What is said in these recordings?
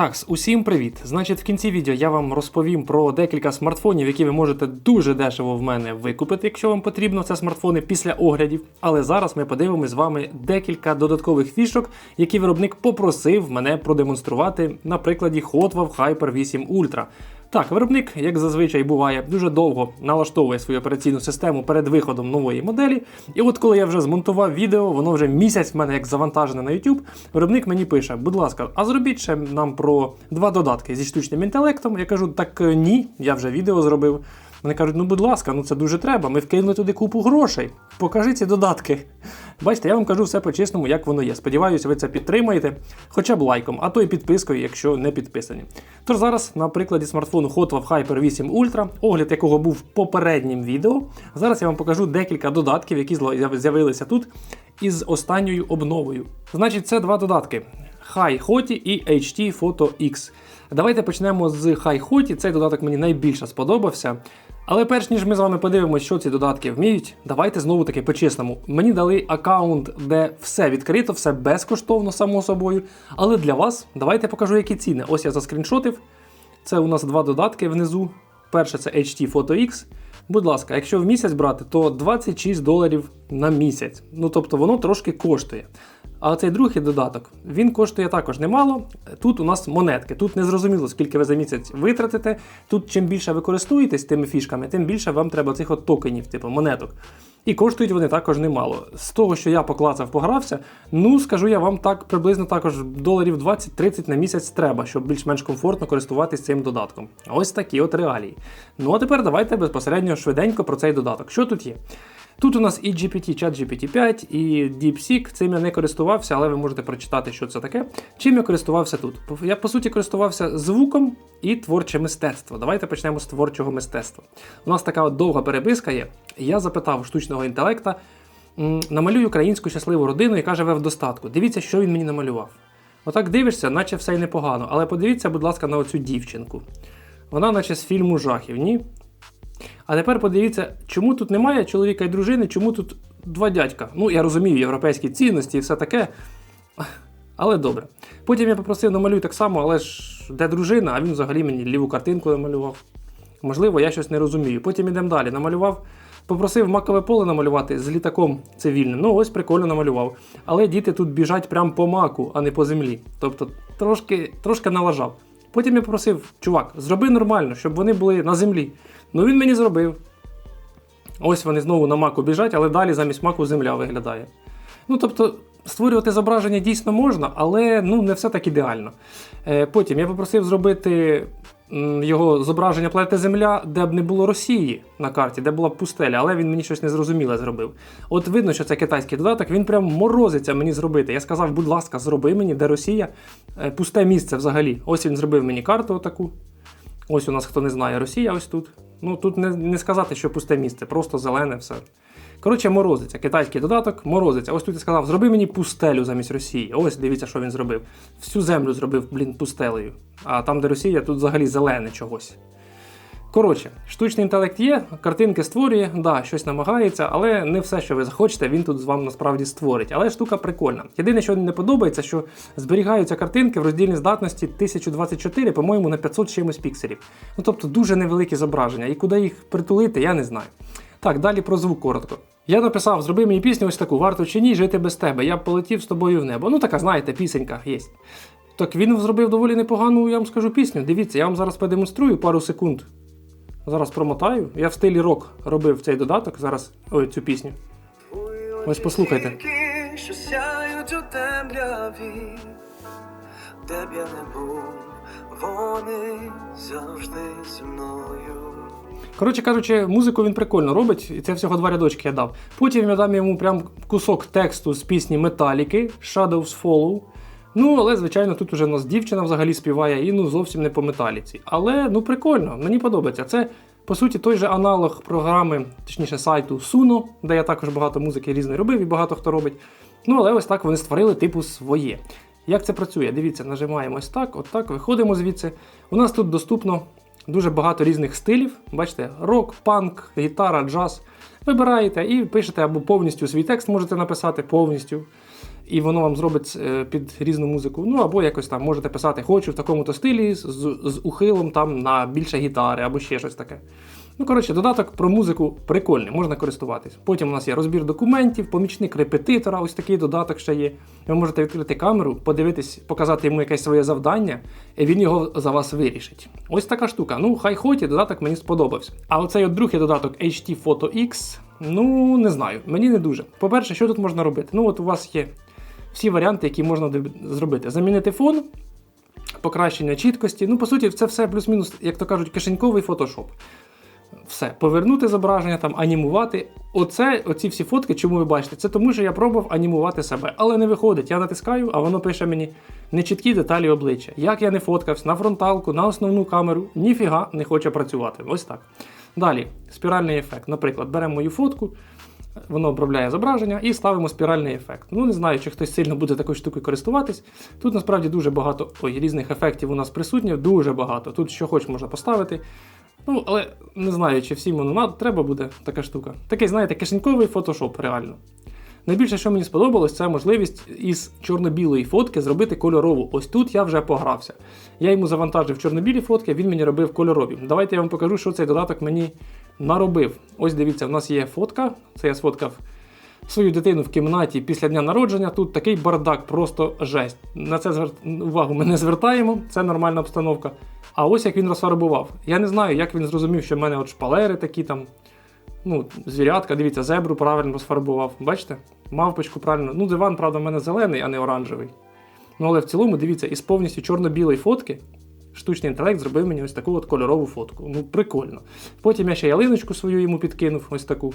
Так, усім привіт! Значить, в кінці відео я вам розповім про декілька смартфонів, які ви можете дуже дешево в мене викупити, якщо вам потрібно. Це смартфони після оглядів. Але зараз ми подивимося з вами декілька додаткових фішок, які виробник попросив мене продемонструвати на прикладі Hotwav Hyper 8 Ultra. Так, виробник, як зазвичай буває, дуже довго налаштовує свою операційну систему перед виходом нової моделі. І от коли я вже змонтував відео, воно вже місяць в мене як завантажене на YouTube, виробник мені пише: будь ласка, а зробіть ще нам про два додатки зі штучним інтелектом. Я кажу, так е, ні, я вже відео зробив. Вони кажуть, ну будь ласка, ну це дуже треба. Ми вкинули туди купу грошей. Покажи ці додатки. Бачите, я вам кажу все по-чесному, як воно є. Сподіваюся, ви це підтримаєте, хоча б лайком, а то і підпискою, якщо не підписані. Тож зараз, на прикладі смартфону Hotwav Hyper 8 Ultra, огляд якого був в попереднім відео. Зараз я вам покажу декілька додатків, які з'явилися тут із останньою обновою. Значить, це два додатки: Hi Hoti і HT Photo X. Давайте почнемо з Hi Hoti. Цей додаток мені найбільше сподобався. Але перш ніж ми з вами подивимося, що ці додатки вміють, давайте знову таки по-чесному. Мені дали аккаунт, де все відкрито, все безкоштовно, само собою. Але для вас давайте покажу, які ціни. Ось я заскріншотив. Це у нас два додатки внизу. Перше це HT Photo X. Будь ласка, якщо в місяць брати, то 26 доларів на місяць. Ну тобто воно трошки коштує. А цей другий додаток він коштує також немало. Тут у нас монетки. Тут не зрозуміло, скільки ви за місяць витратите. Тут чим більше ви користуєтесь тими фішками, тим більше вам треба цих от токенів, типу монеток. І коштують вони також немало. З того, що я поклацав, погрався, ну скажу я вам так, приблизно також доларів 20-30 на місяць треба, щоб більш-менш комфортно користуватись цим додатком. Ось такі от реалії. Ну а тепер давайте безпосередньо швиденько про цей додаток. Що тут є? Тут у нас і GPT, чат GPT 5, і DeepSeek. Цим я не користувався, але ви можете прочитати, що це таке. Чим я користувався тут? Я, по суті, користувався звуком і творче мистецтво. Давайте почнемо з творчого мистецтва. У нас така от довга переписка є. Я запитав штучного інтелекта, намалюй українську щасливу родину і каже, ви в достатку. Дивіться, що він мені намалював. Отак дивишся, наче все й непогано. Але подивіться, будь ласка, на оцю дівчинку. Вона, наче з фільму жахів, ні? А тепер подивіться, чому тут немає чоловіка і дружини, чому тут два дядька. Ну, я розумію, європейські цінності і все таке. Але добре. Потім я попросив намалюй так само, але ж де дружина, а він взагалі мені ліву картинку намалював. Можливо, я щось не розумію. Потім йдемо далі. Намалював, попросив макове поле намалювати з літаком цивільним. Ну, ось прикольно намалював. Але діти тут біжать прямо по маку, а не по землі. Тобто трошки трошки налажав. Потім я попросив, чувак, зроби нормально, щоб вони були на землі. Ну він мені зробив. Ось вони знову на маку біжать, але далі замість маку земля виглядає. Ну, тобто, створювати зображення дійсно можна, але ну, не все так ідеально. Е, Потім я попросив зробити його зображення планети Земля, де б не було Росії на карті, де була б пустеля, але він мені щось незрозуміле зробив. От видно, що це китайський додаток, він прям морозиться мені зробити. Я сказав, будь ласка, зроби мені, де Росія, е, пусте місце взагалі. Ось він зробив мені карту таку. Ось у нас, хто не знає, Росія ось тут. Ну тут не не сказати, що пусте місце, просто зелене все. Коротше, морозиться. Китайський додаток морозиться. Ось тут я сказав, зроби мені пустелю замість Росії. Ось дивіться, що він зробив. Всю землю зробив, блін, пустелею. А там, де Росія, тут взагалі зелене чогось. Коротше, штучний інтелект є, картинки створює, да, щось намагається, але не все, що ви захочете, він тут з вами насправді створить. Але штука прикольна. Єдине, що не подобається, що зберігаються картинки в роздільній здатності 1024, по-моєму, на 500 чимось пікселів. Ну тобто дуже невеликі зображення. І куди їх притулити, я не знаю. Так, далі про звук коротко. Я написав, зроби мені пісню ось таку, варто чи ні, жити без тебе. Я б полетів з тобою в небо. Ну така, знаєте, пісенька є. Так він зробив доволі непогану, я вам скажу пісню. Дивіться, я вам зараз продемонструю пару секунд. Зараз промотаю. Я в стилі рок робив цей додаток, зараз ой, цю пісню. Ось послухайте. Що б я не був, вони завжди зі мною. Коротше кажучи, музику він прикольно робить, і це всього два рядочки я дав. Потім я дам йому прям кусок тексту з пісні Металіки Shadows Follow. Ну, але, звичайно, тут уже у нас дівчина взагалі співає і ну зовсім не по металіці. Але ну прикольно, мені подобається. Це, по суті, той же аналог програми, точніше, сайту Suno, де я також багато музики різної робив і багато хто робить. Ну, але ось так вони створили, типу, своє. Як це працює? Дивіться, нажимаємо ось так, отак, виходимо звідси. У нас тут доступно дуже багато різних стилів. Бачите, рок, панк, гітара, джаз. Вибираєте і пишете або повністю свій текст можете написати повністю. і воно вам зробить е, під різну музику. Ну або якось там можете писати Хочу в такому-то стилі з, з ухилом там на більше гітари або ще щось таке. Ну, коротше, додаток про музику прикольний, можна користуватись. Потім у нас є розбір документів, помічник репетитора, ось такий додаток ще є. Ви можете відкрити камеру, подивитись, показати йому якесь своє завдання, і він його за вас вирішить. Ось така штука. Ну, хай хоті, додаток мені сподобався. А оцей от другий додаток HT Photo X, ну не знаю, мені не дуже. По-перше, що тут можна робити? Ну, от у вас є всі варіанти, які можна зробити. Замінити фон, покращення чіткості. Ну, по суті, це все плюс-мінус, як то кажуть, кишеньковий фотошоп. Все, повернути зображення, там, анімувати. Оце, оці всі фотки, чому ви бачите, це тому, що я пробував анімувати себе, але не виходить. Я натискаю, а воно пише мені нечіткі деталі обличчя. Як я не фоткався на фронталку, на основну камеру, ніфіга не хоче працювати. Ось так. Далі, спіральний ефект. Наприклад, беремо мою фотку, воно обробляє зображення і ставимо спіральний ефект. Ну, не знаю, чи хтось сильно буде такою штукою користуватись. Тут насправді дуже багато ой, різних ефектів у нас присутні, дуже багато. Тут що хоч можна поставити. Ну, але не знаю, чи всім воно надо, треба буде така штука. Такий, знаєте, кишеньковий фотошоп, реально. Найбільше, що мені сподобалось, це можливість із чорно-білої фотки зробити кольорову. Ось тут я вже погрався. Я йому завантажив чорно-білі фотки, він мені робив кольорові. Давайте я вам покажу, що цей додаток мені наробив. Ось дивіться, у нас є фотка. Це я сфоткав свою дитину в кімнаті після дня народження. Тут такий бардак, просто жесть. На це увагу ми не звертаємо, це нормальна обстановка. А ось як він розфарбував. Я не знаю, як він зрозумів, що в мене от шпалери такі там. Ну, звірятка, дивіться, зебру правильно розфарбував. Бачите? Мавпочку правильно. Ну, диван, правда, в мене зелений, а не оранжевий. Ну, але в цілому, дивіться, із повністю чорно-білої фотки штучний інтелект зробив мені ось таку от кольорову фотку. Ну, прикольно. Потім я ще ялиночку свою йому підкинув, ось таку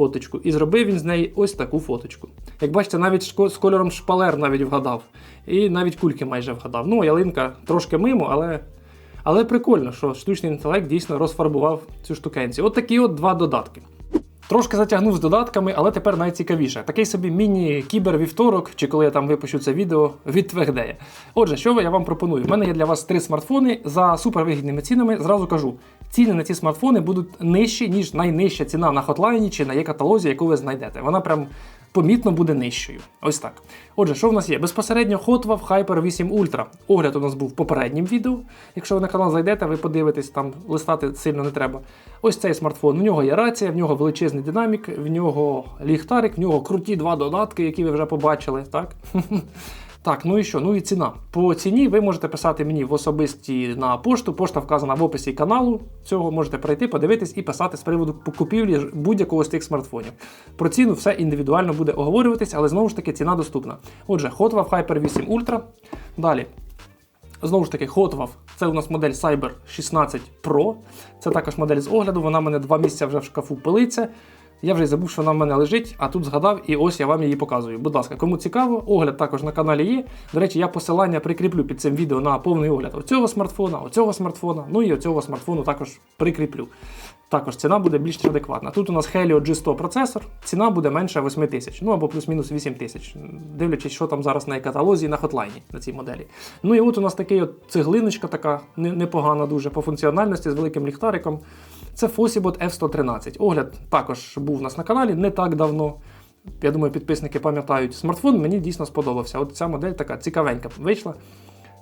фоточку. І зробив він з неї ось таку фоточку. Як бачите, навіть з кольором шпалер навіть вгадав. І навіть кульки майже вгадав. Ну, ялинка трошки мимо, але. Але прикольно, що штучний інтелект дійсно розфарбував цю штукенці. От такі от два додатки. Трошки затягнув з додатками, але тепер найцікавіше. Такий собі міні-кібер-вівторок, чи коли я там випущу це відео від. Отже, що я вам пропоную? У мене є для вас три смартфони за супервигідними цінами. Зразу кажу, ціни на ці смартфони будуть нижчі, ніж найнижча ціна на хотлайні чи на є-каталозі, яку ви знайдете. Вона прям помітно буде нижчою. Ось так. Отже, що в нас є? Безпосередньо Hotwav Hyper 8 Ultra. Огляд у нас був в попереднім відео. Якщо ви на канал зайдете, ви подивитесь, там листати сильно не треба. Ось цей смартфон. В нього є рація, в нього величезний динамік, в нього ліхтарик, в нього круті два додатки, які ви вже побачили. Так? Так, ну і що? Ну і ціна. По ціні ви можете писати мені в особисті на пошту. Пошта вказана в описі каналу. Цього можете прийти, подивитись і писати з приводу купівлі будь-якого з тих смартфонів. Про ціну все індивідуально буде оговорюватись, але знову ж таки ціна доступна. Отже, Hotwav Hyper 8 Ultra. Далі. Знову ж таки, Hotwav. Це у нас модель Cyber 16 Pro. Це також модель з огляду. Вона мене два місяці вже в шкафу пилиться. Я вже й забув, що вона в мене лежить, а тут згадав, і ось я вам її показую. Будь ласка, кому цікаво, огляд також на каналі є. До речі, я посилання прикріплю під цим відео на повний огляд оцього смартфона, оцього смартфона, ну і оцього смартфону також прикріплю. Також ціна буде більш адекватна. Тут у нас Helio G100 процесор, ціна буде менше 8 тисяч, ну або плюс-мінус 8 тисяч, дивлячись, що там зараз на каталозі і на хотлайні на цій моделі. Ну і от у нас такий от цеглиночка така непогана дуже по функціональності з великим ліхтариком. Це Fossibot F113. Огляд також був у нас на каналі не так давно. Я думаю, підписники пам'ятають. Смартфон мені дійсно сподобався. От ця модель така цікавенька вийшла.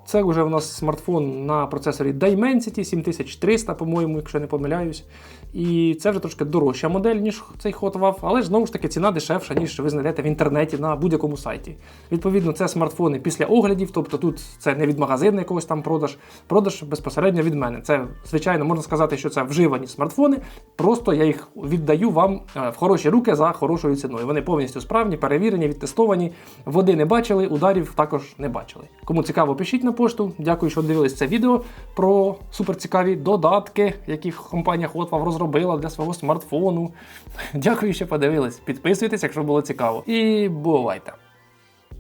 Це вже у нас смартфон на процесорі Dimensity 7300, по-моєму, якщо не помиляюсь. І це вже трошки дорожча модель, ніж цей Hotwav, але знову ж таки ціна дешевша, ніж ви знайдете в інтернеті на будь-якому сайті. Відповідно, це смартфони після оглядів, тобто тут це не від магазину якогось там продаж, продаж безпосередньо від мене. Це, звичайно, можна сказати, що це вживані смартфони, просто я їх віддаю вам е, в хороші руки за хорошою ціною. Вони повністю справні, перевірені, відтестовані. Води не бачили, ударів також не бачили. Кому цікаво, пишіть на пошту. Дякую, що дивились це відео про суперцікаві додатки, які компанія Hotwav розробила для свого смартфону. Дякую, що подивились. Підписуйтесь, якщо було цікаво. І бувайте!